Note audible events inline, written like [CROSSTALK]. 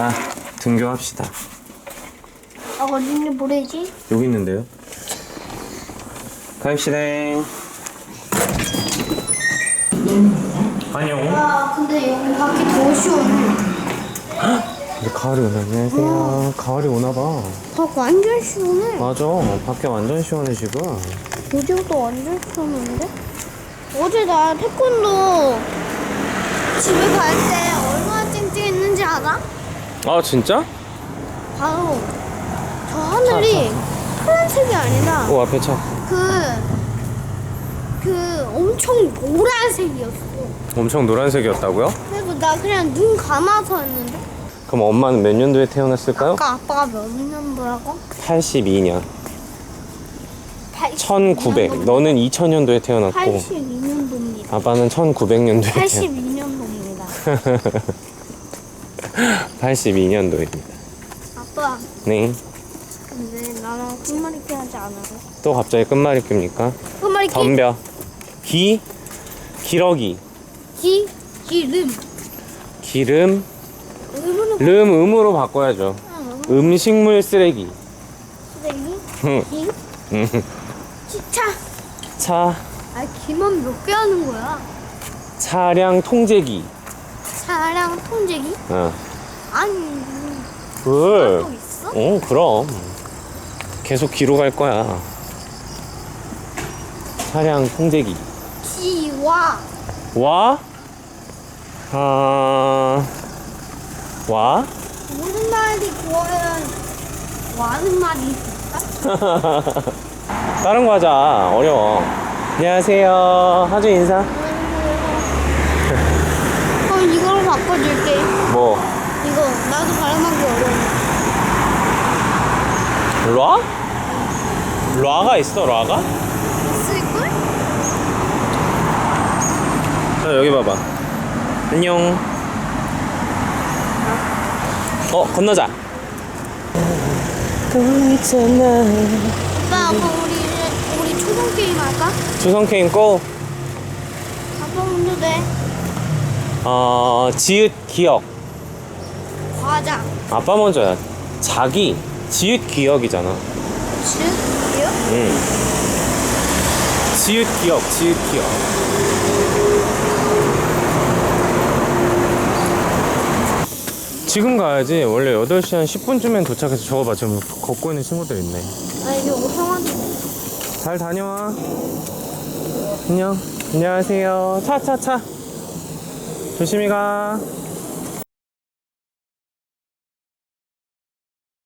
자, 등교합시다. 아, 어딘지 모르지? 여기 있는데요. 가입시다. 안녕. 아, 근데 여기 밖이 더 시원해. 근데 가을이 오네. 안녕하세요. 가을이 오나 봐. 밖 완전 시원해. 맞아. 밖에 완전 시원해, 지금. 여기도 완전 시원한데? 어제 나 태권도 집에 갈 때 얼마나 찡찡했는지 알아? 아, 진짜? 바로 저 하늘이 파란색이 아니라 오, 앞에 차. 그, 그 엄청 노란색이었어. 엄청 노란색이었다고요? 그래서 나 그냥 눈 감아서 했는데. 그럼 엄마는 몇 년도에 태어났을까요? 아까 아빠가 몇 년도라고? 82년. 80 1900. 너는 2000년도에 태어났고, 82년도입니다. 아빠는 1900년도에 태어났고. 82년도입니다. [LAUGHS] 82년도입니다. 아빠, 네. 근데 나는 끝말잇기 하지 않아요. 또 갑자기 끝말잇 깁니까? 끝말잇기 덤벼. 기, 기러기. 기, 기름. 기름, 음으로 름, 음으로 바꿔야죠. 음, 음식물 쓰레기. 쓰레기. 음. 기, 음. 기차. 차, 아, 기만 몇 개 하는 거야? 차량 통제기. 차량 통제기? 어. 아니, 그, 또 있어? 어, 그럼. 계속 기로 갈 거야. 차량 통제기. 기와. 와, 아, 와, 모든 말이 고와야 와는 말이 있을까? [LAUGHS] 다른 거 하자. 어려워. 안녕하세요. 하주 인사. 그럼 이걸로 바꿔줄게. 뭐, 이거 나도 발음하기 어려워. 라? 라가 있어, 라가? 있을걸? 자, 여기 봐봐. 안녕. 어, 건너자. 아빠, 아빠 우리 우리 초성 게임 할까? 조성 케인 고. 아빠 먼저 돼. 어, 지읒 기억. 과자. 아빠 먼저야. 자기. 지읒 기억이잖아. 즉요? 응. 지읒 기억, 지읒 기억. 지금 가야지. 원래 8시 한 10분쯤엔 도착해서 저거 봐. 지금 걷고 있는 친구들 있네. 아 이게 오성한테. 잘 다녀와. 안녕. 안녕하세요. 차, 차, 차. 조심히 가.